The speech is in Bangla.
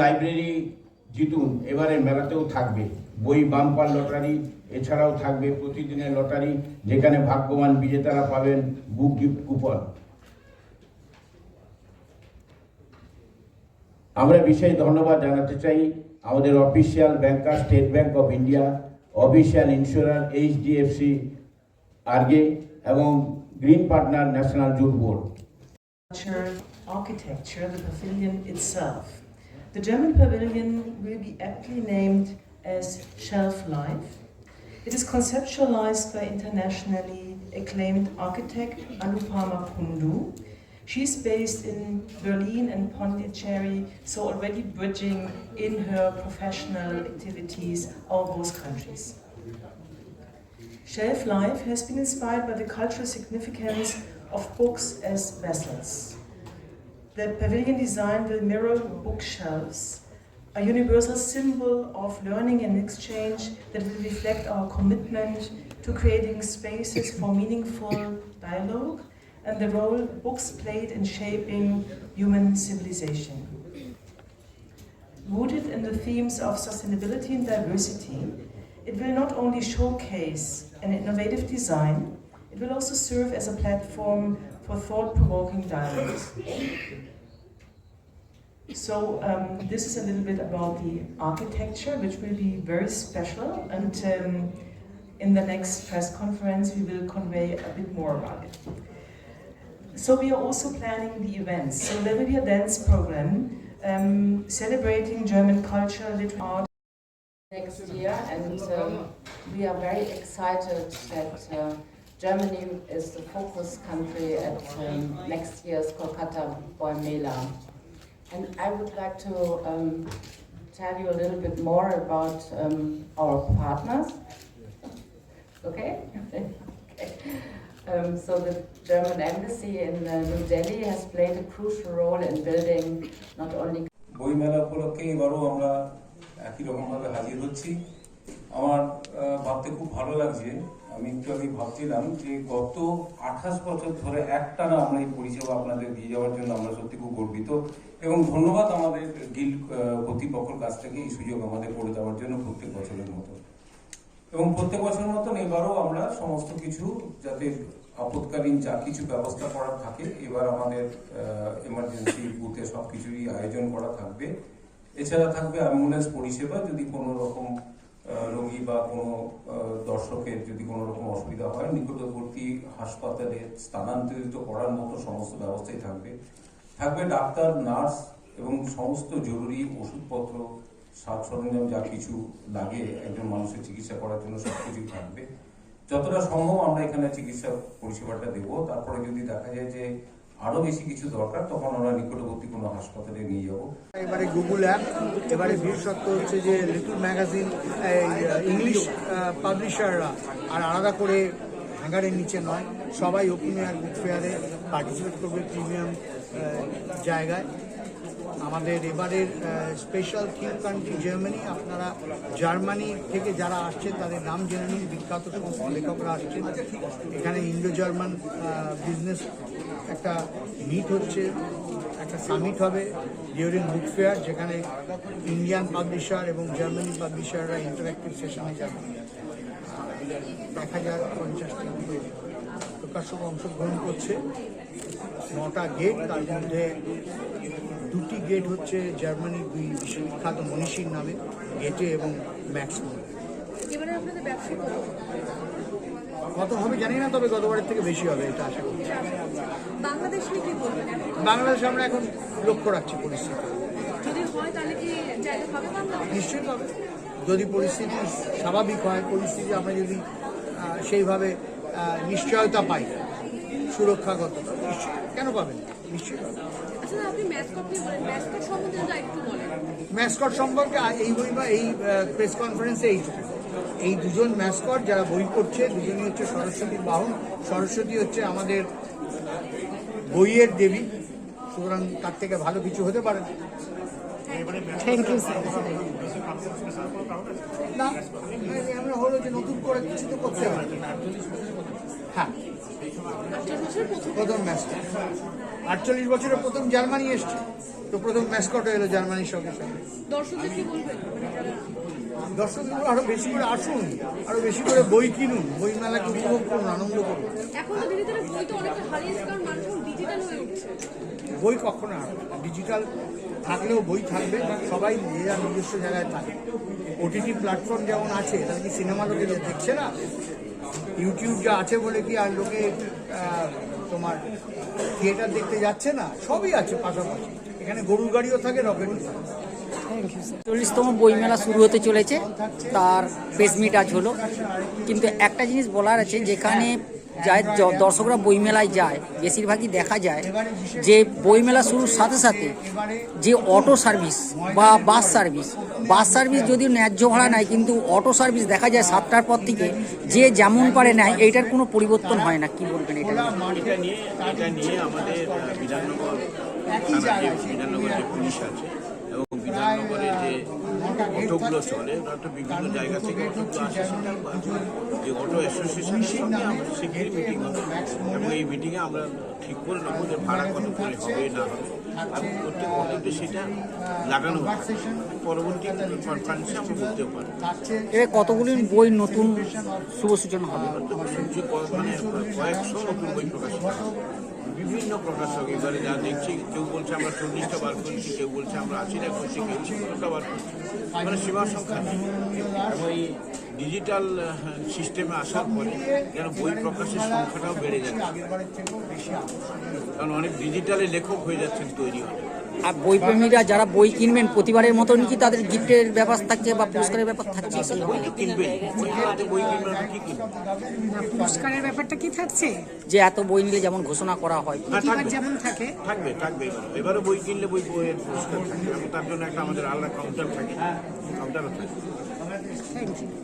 লাইব্রেরি জিতুন এবারে মেলাতেও থাকবে। বই বাম্পার লটারি এছাড়াও থাকবে প্রতিদিনের লটারি যেখানে ভাগ্যবান বিজেতারা পাবেন বুক গিফট কুপন আমরা বিশেষ ধন্যবাদ জানাতে চাই আমাদের official banker State Bank of India official insurer HDFC ERGO এবং green partner National Jute Board architecture, the pavilion itself. The German pavilion will be aptly named as Shelf Life. It is conceptualized by internationally acclaimed architect Anupama Kundu. is based in Berlin and Pondicherry, so already bridging in her professional activities all those countries. Shelf life has been inspired by the cultural significance of books as vessels. The pavilion design will mirror bookshelves, a universal symbol of learning and exchange that will reflect our commitment to creating spaces for meaningful dialogue and the role books played in shaping human civilization. Rooted in the themes of sustainability and diversity, it will not only showcase an innovative design, it will also serve as a platform for thought-provoking dialogues. So um, this is a little bit about the architecture, which will be very special. And um, in the next press conference, we will convey a bit more about it. So we are also planning the events. So there will be a dance program um, celebrating German culture, literature, art. next year, and um, we are very excited that uh, Germany is the focus country at um, next year's Kolkata Boy Mela. And I would like to um, tell you a little bit more about um, our partners. Okay? okay. Um, so the German embassy in uh, New Delhi has played a crucial role in building not only বইমেলা উপলক্ষে এবারও আমরা একই রকমভাবে হাজির হচ্ছি আমার আহ, ভাবতে খুব ভালো লাগছে আমি একটু আমি ভাবছিলাম যে গত আঠাশ বছর ধরে একটানা আমরা এই পরিষেবা আপনাদের দিয়ে যাওয়ার জন্য আমরা সত্যি খুব গর্বিত এবং ধন্যবাদ আমাদের গিল্ড কর্তৃপক্ষের কাছ থেকে এই সুযোগ আমাদের করে দেওয়ার জন্য প্রত্যেক বছরের মতো। এবং প্রত্যেক বছর মতন এবারও আমরা সমস্ত কিছু যাতে আপৎকালীন যা কিছু ব্যবস্থা করার থাকে, এবার আমাদের এমার্জেন্সি বুথে সব কিছুরই আয়োজন করা থাকবে। এছাড়া থাকবে অ্যাম্বুলেন্স পরিষেবা, যদি কোনো রকম রোগী বা কোনো দর্শকের যদি কোনো রকম অসুবিধা হয়, নিকটবর্তী হাসপাতালে স্থানান্তরিত করার মতো সমস্ত ব্যবস্থাই থাকবে। থাকবে ডাক্তার, নার্স এবং সমস্ত জরুরি ওষুধপত্র সাজ সরঞ্জাম, যা কিছু লাগে একজন মানুষের চিকিৎসা করার জন্য সব কিছুই থাকবে। যতটা সম্ভব আমরা এখানে চিকিৎসা পরিষেবাটা দেব। তারপরে যদি দেখা যায় যে আরও বেশি কিছু দরকার, তখন ওরা নিকটবর্তী কোনো হাসপাতালে নিয়ে যাব। এবারে গুগল অ্যাপ এবারে বিশেষত্ব হচ্ছে যে লিটল ম্যাগাজিন ইংলিশ পাবলিশাররা আর আলাদা করে হ্যাঙ্গারের নিচে নয়, সবাই ওপেন এয়ার বুক ফেয়ারে পার্টিসিপেট করবে প্রিমিয়াম জায়গায়। আমাদের এবারের স্পেশাল থিম কান্ট্রি জার্মানি আপনারা জার্মানি থেকে যারা আসছেন, তাদের নাম জেনে নিন। বিখ্যাত সমস্ত লেখকরা আসছেন। এখানে ইন্ডো জার্মান বিজনেস একটা মিট হচ্ছে, একটা সামিট হবে ডিউরিং বুক ফেয়ার যেখানে ইন্ডিয়ান পাবলিশার এবং জার্মানি পাবলিশাররা ইন্টারাক্টিভ সেশনে যাবে এক হাজার পঞ্চাশটি প্রকাশক অংশগ্রহণ করছে। নটা গেট তার মধ্যে দুটি গেট হচ্ছে জার্মানির দুই বিশ্ববিখ্যাত মনীষীর নামে গেটে এবং ম্যাক্স কত? হবে জানি না তবে গতবারের থেকে বেশি হবে এটা আশা করি বাংলাদেশ আমরা এখন লক্ষ্য রাখছি পরিস্থিতি। নিশ্চয়ই পাবে। যদি পরিস্থিতি স্বাভাবিক হয় পরিস্থিতি আমরা যদি সেইভাবে নিশ্চয়তা পাই সুরক্ষাগত কেন পাবেন? নিশ্চয়ই আচ্ছা ম্যাসকট সম্পর্কে এই বই বা এই প্রেস কনফারেন্সে এইটুকু এই দুজন ম্যাসকট যারা বই করছে দুজনই হচ্ছে সরস্বতীর বাহন। সরস্বতী হচ্ছে আমাদের বইয়ের দেবী। সুতরাং তার থেকে ভালো কিছু হতে পারে। না। থ্যাংক ইউ স্যার না আমরা হলো যে নতুন করে কিছু তো করতে হবে হ্যাঁ। প্রথম ম্যাচটা আটচল্লিশ বছরে প্রথম জার্মানি এসছে। তো প্রথম ম্যাসকট এলো জার্মানির সঙ্গে সঙ্গে। দর্শকদের আরও বেশি করে আসুন আরও বেশি করে বই কিনুন বই মেলাকে উপভোগ করুন আনন্দ করুন। বই কখনো না। ডিজিটাল থাকলেও বই থাকবে সবাই যার নিজস্ব জায়গায় থাকে। ওটিটি প্ল্যাটফর্ম যেমন আছে তাহলে কি সিনেমা লোকে দেখছে না? ইউটিউব যা আছে বলে কি আর লোকে তোমার থিয়েটার দেখতে যাচ্ছে না? সবই আছে পাশাপাশি। এখানে গরুর গাড়িও থাকে রকেটও থাকে। চল্লিশতম বইমেলা শুরু হতে চলেছে। তার প্রেস মিট আজ হলো। কিন্তু একটা জিনিস বলার আছে, যেখানে যায় দর্শকরা বইমেলায় যায়, বেশিরভাগই দেখা যায় যে বইমেলা শুরুর সাথে সাথে যে অটো সার্ভিস বা বাস সার্ভিস বাস সার্ভিস যদিও ন্যায্য ভাড়া নেয়, কিন্তু অটো সার্ভিস দেখা যায় সাতটার পর থেকে যে যেমন পারে নেয়, এইটার কোনো পরিবর্তন হয় না কি বলবেন এটা নিয়ে? বিধাননগর যে অটোগুলো চলে বিভিন্ন জায়গা থেকে অটোগুলো আসে সেটা অটো অ্যাসোসিয়েশনের সঙ্গে আমরা শিগগিরই মিটিং হবে এবং এই মিটিংয়ে আমরা ঠিক করে নেব যে ভাড়া কত করে হবে না হবে। প্রত্যেক অটোতে সেটা লাগানো হবে পরবর্তী কনফারেন্সে আমরা বলতেও পারব। এবার কতগুলি বই নতুন শুভ সূচনা হবে? মানে কয়েকশো নতুন বই প্রকাশিত বিভিন্ন প্রকাশক এবারে যা দেখছি কেউ বলছে আমরা চল্লিশটা বার করছি কেউ বলছে আমরা আশিটা করছি কেউ বার করছি। মানে সীমা সংখ্যা নেই। ডিজিটাল সিস্টেমে আসার পরে যেন বই প্রকাশের সংখ্যাটাও বেড়ে যাচ্ছে। কারণ অনেক ডিজিটালে লেখক হয়ে যাচ্ছেন তৈরি অনেক আর বই প্রেমীরা যারা বই কিনবেন প্রতিবারের মতন কি তাদের গিফটের ব্যাপার থাকছে বা পুরস্কারের ব্যাপার থাকছে? পুরস্কারের ব্যাপারটা কি থাকছে? যে এত বই নিলে যেমন ঘোষণা করা হয়। হ্যাঁ, থাকবে। যেমন থাকে। থাকবে থাকবে এবারে বই কিনলে বই বইয়ের পুরস্কার থাকবে তার জন্য একটা আমাদের আলাদা কাউন্টার থাকে। কাউন্টারও থাকে থ্যাংক ইউ